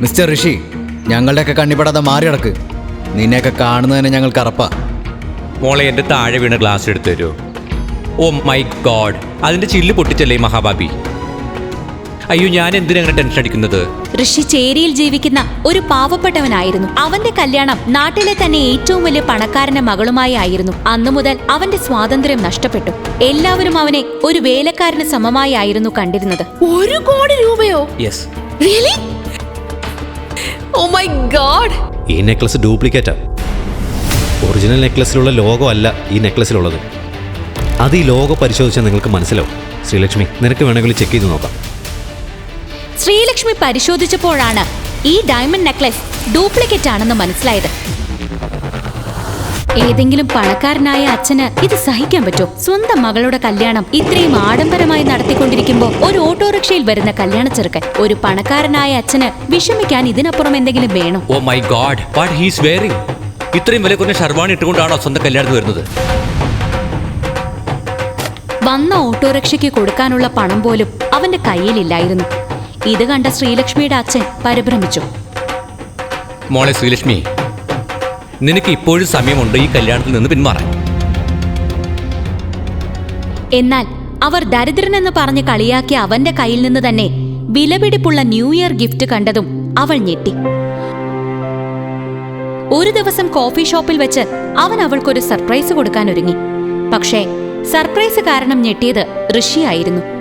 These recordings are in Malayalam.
മിസ്റ്റർ ഋഷി ഞങ്ങളുടെയൊക്കെ കണ്ണിപ്പെടാതെ മാറി കിടക്ക് നിന്നെയൊക്കെ കാണുന്നതിന് ഞങ്ങൾക്ക് അറപ്പാ. മോളെ എന്റെ താഴെ വീണ ഗ്ലാസ് എടുത്തു തരുമോ ഓ മൈ ഗോഡ് അതിന്റെ ചില്ല് പൊട്ടിച്ചല്ലേ മഹാബാബി അയ്യോ ഞാൻ എന്തിനാ ടെൻഷൻ അടിക്കുന്നത്? ഋഷി ചേരിയിൽ ജീവിക്കുന്ന ഒരു പാവപ്പെട്ടവനായിരുന്നു. അവന്റെ കല്യാണം നാട്ടിലെ തന്നെ ഏറ്റവും വലിയ പണക്കാരന്റെ മകളുമായി ആയിരുന്നു. അന്നു മുതൽ അവന്റെ സ്വാതന്ത്ര്യം നഷ്ടപ്പെട്ടു. എല്ലാവരും അവനെ ഒരു വേലക്കാരന് സമമായി ആയിരുന്നു കണ്ടിരുന്നത്. ഒരു കോടി രൂപയോ? Yes really oh my God ഈ നെക്ലസ് ഡ്യൂപ്ലിക്കേറ്റാ ഒറിജിനൽ നെക്ലസിലുള്ള ലോഗോ അല്ല ഈ നെക്ലസിലുള്ളത് അത് ഈ ലോഗോ പരിശോധിച്ചാൽ നിങ്ങൾക്ക് മനസ്സിലാവും. ശ്രീലക്ഷ്മി നിനക്ക് വേണമെങ്കിൽ ചെക്ക് ചെയ്ത് നോക്കാം. ശ്രീലക്ഷ്മി പരിശോധിച്ചപ്പോഴാണ് ഈ ഡയമണ്ട് നെക്ലസ് ഡ്യൂപ്ലിക്കേറ്റ് ആണെന്ന് മനസ്സിലായത്. ഏതെങ്കിലും പണക്കാരനായ അച്ഛന് ഇത് സഹിക്കാൻ പറ്റോ സ്വന്തം മകളുടെ കല്യാണം ഇത്രയും ആഡംബരമായി നടത്തിക്കൊണ്ടിരിക്കുമ്പോൾ ഒരു ഓട്ടോറിക്ഷയിൽ വരുന്ന കല്യാണ ചെറുക്കൻ ഒരു പണക്കാരനായ അച്ഛന് വിഷമിക്കാൻ ഇതിനപ്പുറം എന്തെങ്കിലും വേണം? ഓ my God what he's wearing ഇത്രയും വില കുറഞ്ഞ ഷർവാണി ഇട്ടുകൊണ്ടാണോ സ്വന്തം കല്യാണത്തിന് വരുന്നത്? വന്ന ഓട്ടോറിക്ഷയ്ക്ക് കൊടുക്കാനുള്ള പണം പോലും അവന്റെ കയ്യിലില്ലായിരുന്നു. ഇത് കണ്ട ശ്രീലക്ഷ്മിയുടെ അച്ഛൻ പരിഭ്രമിച്ചു. മോളെ ശ്രീലക്ഷ്മി നിനക്ക് ഇപ്പോഴും സമയമുണ്ട് ഈ കല്യാണത്തിൽ നിന്ന് പിന്മാറാൻ. എന്നാൽ അവർ ദരിദ്രനെന്ന് പറഞ്ഞ് കളിയാക്കിയ അവന്റെ കയ്യിൽ നിന്ന് തന്നെ വിലപിടിപ്പുള്ള ന്യൂ ഇയർ ഗിഫ്റ്റ് കണ്ടതും അവൾ ഞെട്ടി. ഒരു ദിവസം കോഫി ഷോപ്പിൽ വെച്ച് അവൻ അവൾക്കൊരു സർപ്രൈസ് കൊടുക്കാൻ ഒരുങ്ങി. പക്ഷേ സർപ്രൈസ് കാരണം ഞെട്ടിയത് ഋഷിയായിരുന്നു.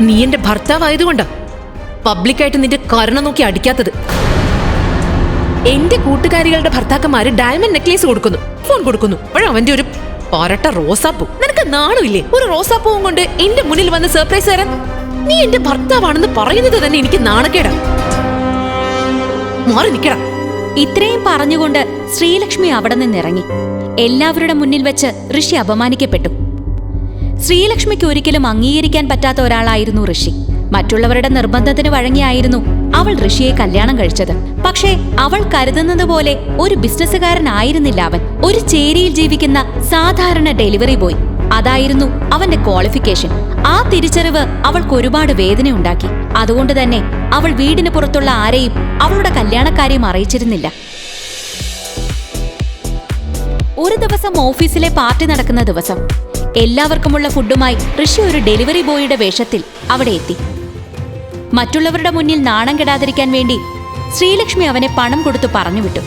നീ എന്റെ ഭർത്താവായതുകൊണ്ടാ പബ്ലിക്കായിട്ട് നിന്റെ കരുണ നോക്കി അടിക്കാത്തത്. എന്റെ കൂട്ടുകാരികളുടെ ഭർത്താക്കന്മാര് ഡയമണ്ട് നെക്ലേസ് കൊടുക്കുന്നു ഫോൺ കൊടുക്കുന്നു. അവന്റെ ഒരു പൊരട്ട റോസാപ്പൂ. നിനക്ക് നാണമില്ലേ? ഒരു റോസാപ്പൂവും കൊണ്ട് എന്റെ മുന്നിൽ വന്ന് സർപ്രൈസ് തരാൻ? നീ എന്റെ ഭർത്താവാണെന്ന് പറയുന്നത് തന്നെ എനിക്ക് നാണക്കേടാ. മാറി നിക്കടാ. ഇത്രയും പറഞ്ഞുകൊണ്ട് ശ്രീലക്ഷ്മി അവിടെ നിന്നിറങ്ങി. എല്ലാവരുടെ മുന്നിൽ വെച്ച് ഋഷി അപമാനിക്കപ്പെട്ടു. ശ്രീലക്ഷ്മിക്ക് ഒരിക്കലും അംഗീകരിക്കാൻ പറ്റാത്ത ഒരാളായിരുന്നു ഋഷി. മറ്റുള്ളവരുടെ നിർബന്ധത്തിന് വഴങ്ങിയായിരുന്നു അവൾ ഋഷിയെ കല്യാണം കഴിച്ചത്. പക്ഷേ അവൾ കരുതുന്നത് പോലെ ഒരു ബിസിനസ്സുകാരനായിരുന്നില്ല അവൻ. ഒരു ചേരിയിൽ ജീവിക്കുന്ന സാധാരണ ഡെലിവറി ബോയ്. അതായിരുന്നു അവന്റെ ക്വാളിഫിക്കേഷൻ. ആ തിരിച്ചറിവ് അവൾക്ക് ഒരുപാട് വേദന ഉണ്ടാക്കി. അതുകൊണ്ട് തന്നെ അവൾ വീടിന് പുറത്തുള്ള ആരെയും അവളുടെ കല്യാണക്കാരെയും അറിയിച്ചിരുന്നില്ല. ഒരു ദിവസം ഓഫീസിലെ പാർട്ടി നടക്കുന്ന ദിവസം എല്ലാവർക്കുമുള്ള ഫുഡുമായി ഋഷി ഒരു ഡെലിവറി ബോയിയുടെ വേഷത്തിൽ അവിടെ എത്തി. മറ്റുള്ളവരുടെ മുന്നിൽ നാണം കെടാതിരിക്കാൻ വേണ്ടി ശ്രീലക്ഷ്മി അവനെ പണം കൊടുത്തു പറഞ്ഞുവിട്ടു.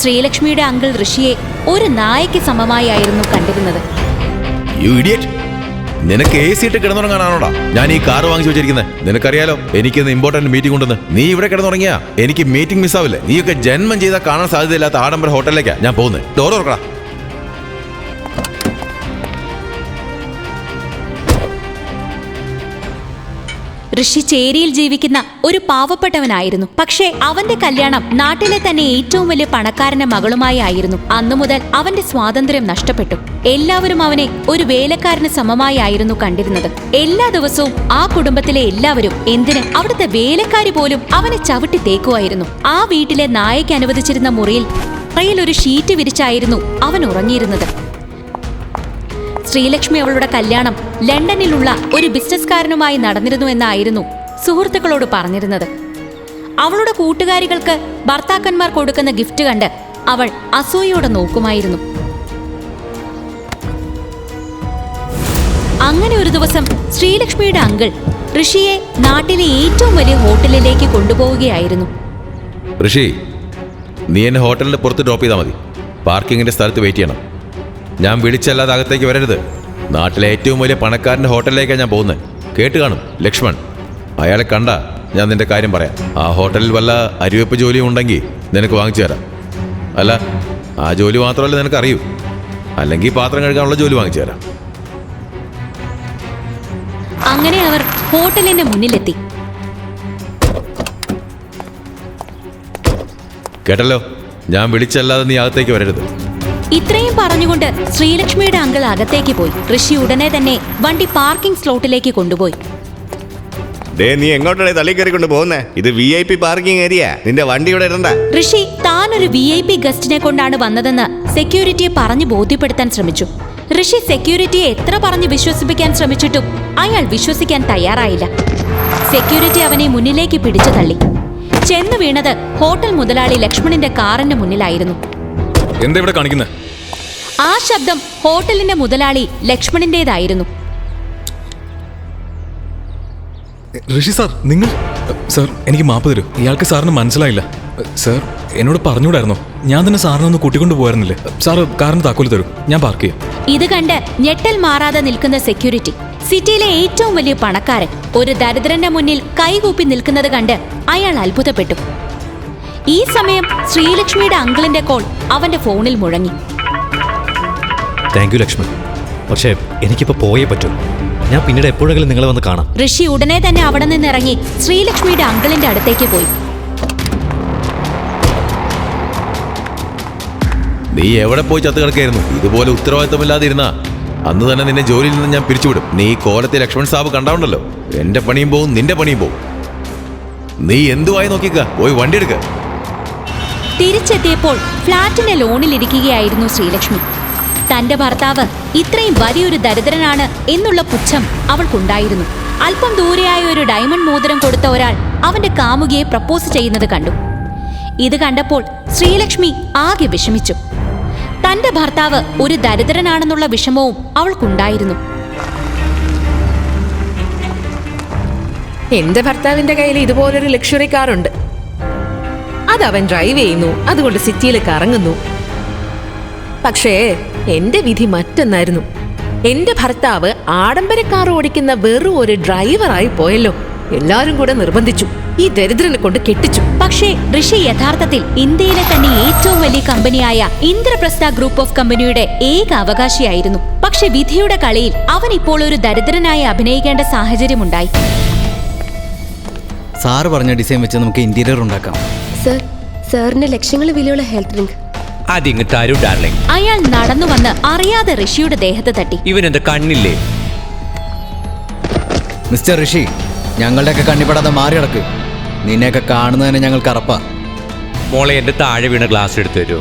ശ്രീലക്ഷ്മിയുടെ അങ്കിൾ ഋഷിയെ ഒരു നായയ്ക്ക് സമമായായിരുന്നു കണ്ടിരുന്നത്. നിനക്ക് എ സി ഇട്ട് കിടന്നുറങ്ങാനാണോടാ? ഞാൻ ഈ കാർ വാങ്ങിച്ചു വെച്ചിരിക്കുന്നത് നിനക്കറിയാലോ എനിക്ക് ഇന്ന് ഇമ്പോർട്ടന്റ് മീറ്റിംഗ് ഉണ്ടെന്ന്. നീ ഇവിടെ കിടന്നുറങ്ങിയാ. എനിക്ക് മീറ്റിംഗ് മിസ്സാവില്ലേ നീയൊക്കെ ജന്മം ചെയ്താൽ കാണാൻ സാധ്യതയില്ലാത്ത ആഡംബര ഹോട്ടലിലേക്കാ ഞാൻ പോകുന്നത് ഡോർ തുറക്കടാ. ഋഷി ചേരിയിൽ ജീവിക്കുന്ന ഒരു പാവപ്പെട്ടവനായിരുന്നു. പക്ഷേ അവന്റെ കല്യാണം നാട്ടിലെ തന്നെ ഏറ്റവും വലിയ പണക്കാരന്റെ മകളുമായി ആയിരുന്നു. അന്നു മുതൽ അവന്റെ സ്വാതന്ത്ര്യം നഷ്ടപ്പെട്ടു. എല്ലാവരും അവനെ ഒരു വേലക്കാരന് സമമായി ആയിരുന്നു കണ്ടിരുന്നത്. എല്ലാ ദിവസവും ആ കുടുംബത്തിലെ എല്ലാവരും എന്തിന് അവിടുത്തെ വേലക്കാരി പോലും അവനെ ചവിട്ടി തേക്കുമായിരുന്നു. ആ വീട്ടിലെ നായയ്ക്ക് അനുവദിച്ചിരുന്ന മുറിയിൽ റയിൽ ഒരു ഷീറ്റ് വിരിച്ചായിരുന്നു അവൻ ഉറങ്ങിയിരുന്നത്. ശ്രീലക്ഷ്മി അവളുടെ കല്യാണം ലണ്ടനിലുള്ള ഒരു ബിസിനസ്സുകാരനുമായി നടന്നിരുന്നു എന്നായിരുന്നു സുഹൃത്തുക്കളോട് പറഞ്ഞിരുന്നത്. അവളുടെ കൂട്ടുകാരികൾക്ക് ഭർത്താക്കന്മാർ കൊടുക്കുന്ന ഗിഫ്റ്റ് കണ്ട് അവൾ അസൂയോടെ നോക്കുമായിരുന്നു. അങ്ങനെ ഒരു ദിവസം ശ്രീലക്ഷ്മിയുടെ അങ്കിൾ ഋഷിയെ നാട്ടിലെ ഏറ്റവും വലിയ ഹോട്ടലിലേക്ക് കൊണ്ടുപോവുകയായിരുന്നു. ഋഷി നീ എന്നെ ഹോട്ടലിന്റെ പുറത്ത് ഡ്രോപ്പ് ചെയ്താൽ മതി. പാർക്കിങ്ങിന്റെ സ്ഥലത്ത് വെയിറ്റ് ചെയ്യണം. ഞാൻ വിളിച്ചല്ലാതെ അകത്തേക്ക് വരരുത്. നാട്ടിലെ ഏറ്റവും വലിയ പണക്കാരന്റെ ഹോട്ടലിലേക്കാണ് ഞാൻ പോകുന്നത്. കേട്ട് കാണും ലക്ഷ്മൺ. അയാളെ കണ്ട ഞാൻ നിന്റെ കാര്യം പറയാം. ആ ഹോട്ടലിൽ വല്ല അരിവെപ്പ് ജോലിയും ഉണ്ടെങ്കിൽ നിനക്ക് വാങ്ങിച്ചു തരാം. അല്ല ആ ജോലി മാത്രമല്ല നിനക്ക് അറിയൂ അല്ലെങ്കിൽ പാത്രം കഴുകാനുള്ള ജോലി വാങ്ങിച്ചു തരാം. അങ്ങനെ അവർ ഹോട്ടലിന്റെ മുന്നിലെത്തി. കേട്ടല്ലോ? ഞാൻ വിളിച്ചല്ലാതെ നീ അകത്തേക്ക് വരരുത്. ഇത്രയും പറഞ്ഞുകൊണ്ട് ശ്രീലക്ഷ്മിയുടെ അങ്കിൾ അകത്തേക്ക് പോയി. ഋഷി ഉടനെ തന്നെ വണ്ടി പാർക്കിംഗ് സ്ലോട്ടിലേക്ക് കൊണ്ടുപോയി. ഡേ നീ എങ്ങോട്ടാണ് തള്ളി കയറിക്കൊണ്ട് പോകുന്നേ? ഇത് V I P parking area നിന്റെ വണ്ടി ഇവിടെ ഇടണ്ട. ഋഷി താൻ ഒരു വി ഐ പി ഗസ്റ്റിനെ കൊണ്ടാണ് വന്നതെന്ന് സെക്യൂരിറ്റിയെ പറഞ്ഞു ബോധ്യപ്പെടുത്താൻ ശ്രമിച്ചു. ഋഷി സെക്യൂരിറ്റിയെ എത്ര പറഞ്ഞ് വിശ്വസിപ്പിക്കാൻ ശ്രമിച്ചിട്ടും അയാൾ വിശ്വസിക്കാൻ തയ്യാറായില്ല. സെക്യൂരിറ്റി അവനെ മുന്നിലേക്ക് പിടിച്ചു തള്ളി. ചെന്ന് വീണത് ഹോട്ടൽ മുതലാളി ലക്ഷ്മണിന്റെ കാറിന്റെ മുന്നിലായിരുന്നു. എന്താ ഇവിടെ കാണിക്കുന്നത് ആ ശബ്ദം ഹോട്ടലിന്റെ മുതലാളി ലക്ഷ്മണിന്റേതായിരുന്നു. ഋഷി സാർ നിങ്ങൾ സാർ എനിക്ക് മാപ്പ് തരൂ. ഇയാൾക്ക് സാറിന് മനസ്സിലായില്ല. സാർ എന്നോട് പറഞ്ഞുകൂടായിരുന്നോ? ഞാൻ തന്നെ സാറിനെ ഒന്ന് കൂട്ടിക്കൊണ്ട് പോയായിരുന്നില്ലേ സാറ് കാറിന് താക്കോൽ തരൂ. ഞാൻ പാർക്ക് ചെയ്യാം. ഇത് കണ്ട് ഞെട്ടൽ മാറാതെ നിൽക്കുന്ന സെക്യൂരിറ്റി സിറ്റിയിലെ ഏറ്റവും വലിയ പണക്കാരൻ ഒരു ദരിദ്രന്റെ മുന്നിൽ കൈകൂപ്പി നിൽക്കുന്നത് കണ്ട് അയാൾ അത്ഭുതപ്പെട്ടു. ഈ സമയം ശ്രീലക്ഷ്മിയുടെ അങ്കിളിന്റെ കോൾ അവന്റെ ഫോണിൽ മുഴങ്ങി. താങ്ക് യു ലക്ഷ്മൺ പക്ഷേ എനിക്കിപ്പോ പോയേ പറ്റൂ. ഞാൻ പിന്നീട് എപ്പോഴെങ്കിലും നിങ്ങളെ വന്ന് കാണാം. ഋഷി ഉടനെ തന്നെ അവിടെ നിന്ന് ഇറങ്ങി ശ്രീലക്ഷ്മിയുടെ അങ്കിളിന്റെ അടുത്തേക്ക് പോയി. നീ എവിടെ പോയി ചത്തു കിടക്കായിരുന്നു ഇതുപോലെ ഉത്തരവാദിത്തമില്ലാതെ ഇരുന്നാ അന്ന് തന്നെ നിന്നെ ജോലിയിൽ നിന്ന് ഞാൻ പിരിച്ചുവിടും. നീ ഈ കോലത്തെ ലക്ഷ്മൺ സാബ് കണ്ടാവുണ്ടല്ലോ. എന്റെ പണിയും പോവും നിന്റെ പണിയും പോവും. നീ എന്തുവായി നോക്കിക്ക പോയി വണ്ടി എടുക്ക. തിരിച്ചെത്തിയപ്പോൾ ഫ്ളാറ്റിന്റെ ലോണിലിരിക്കുകയായിരുന്നു ശ്രീലക്ഷ്മി. തന്റെ ഭർത്താവ് ഇത്രയും വലിയൊരു ദരിദ്രനാണ് എന്നുള്ള പുച്ഛം അവൾക്കുണ്ടായിരുന്നു. അല്പം ദൂരെയായ ഒരു ഡയമണ്ട് മോതിരം കൊടുത്ത ഒരാൾ അവന്റെ കാമുകിയെ പ്രപ്പോസ് ചെയ്യുന്നത് കണ്ടു. ഇത് കണ്ടപ്പോൾ ശ്രീലക്ഷ്മി ആകെ വിഷമിച്ചു. തന്റെ ഭർത്താവ് ഒരു ദരിദ്രനാണെന്നുള്ള വിഷമവും അവൾക്കുണ്ടായിരുന്നു. എന്റെ ഭർത്താവിന്റെ കയ്യിൽ ഇതുപോലൊരു ലക്ഷറി കാറുണ്ട്. അത് അവൻ ഡ്രൈവ് ചെയ്യുന്നു. അതുകൊണ്ട് സിറ്റിയിലേക്ക് കറങ്ങുന്നു പക്ഷേ എന്റെ വിധി മറ്റൊന്നായിരുന്നു. എന്റെ ഭർത്താവ് ആഡംബര കാർ ഓടിക്കുന്ന വെറും ഒരു ഡ്രൈവറായി പോയല്ലോ. എല്ലാരും കൂടെ നിർബന്ധിച്ചു. ഈ ദരിദ്രനെ കൊണ്ട് കെട്ടിച്ചു. പക്ഷേ ഋഷി യഥാർത്ഥത്തിൽ ഇന്ത്യയിലെ തന്നെ ഏറ്റവും വലിയ കമ്പനിയായ ഇന്ദ്രപ്രസ്ഥ ഗ്രൂപ്പ് ഓഫ് കമ്പനിയുടെ ഏക അവകാശിയായിരുന്നു. പക്ഷെ വിധിയുടെ കളിയിൽ അവൻ ഇപ്പോൾ ഒരു ദരിദ്രനായി അഭിനയിക്കേണ്ട സാഹചര്യമുണ്ടായി. സാറ് പറഞ്ഞ ഡിസൈൻ വെച്ച് നമുക്ക് ഇന്റീരിയർ ഉണ്ടാക്കാം. സർ സാറിന് ലക്ഷങ്ങൾ വിലയുള്ള ഹെൽത്ത് ഡ്രിങ്ക്. അതിങ്ങ് തരൂ ഡാർലിംഗ്. അയാൾ നടന്നു വന്ന് അറിയാതെ ഋഷിയുടെ ദേഹത്ത് തട്ടി. ഇവനെന്താ കണ്ണില്ലേ? മിസ്റ്റർ ഋഷി ഞങ്ങളുടെയൊക്കെ കണ്ണിപ്പെടാതെ മാറി കിടക്ക് നിന്നെയൊക്കെ കാണുന്നതിന് ഞങ്ങൾക്ക് അറപ്പാ മോളെ എന്റെ താഴെ വീണ ഗ്ലാസ് എടുത്തു തരൂ.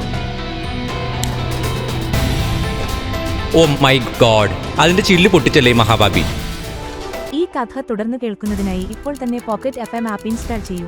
ഓ മൈ ഗോഡ് അതിന്റെ ചില്ല് പൊട്ടിച്ചല്ലേ ഈ മഹാബാബി ഈ കഥ തുടർന്ന് കേൾക്കുന്നതിനായി ഇപ്പോൾ തന്നെ pocket F M app install ചെയ്യൂ.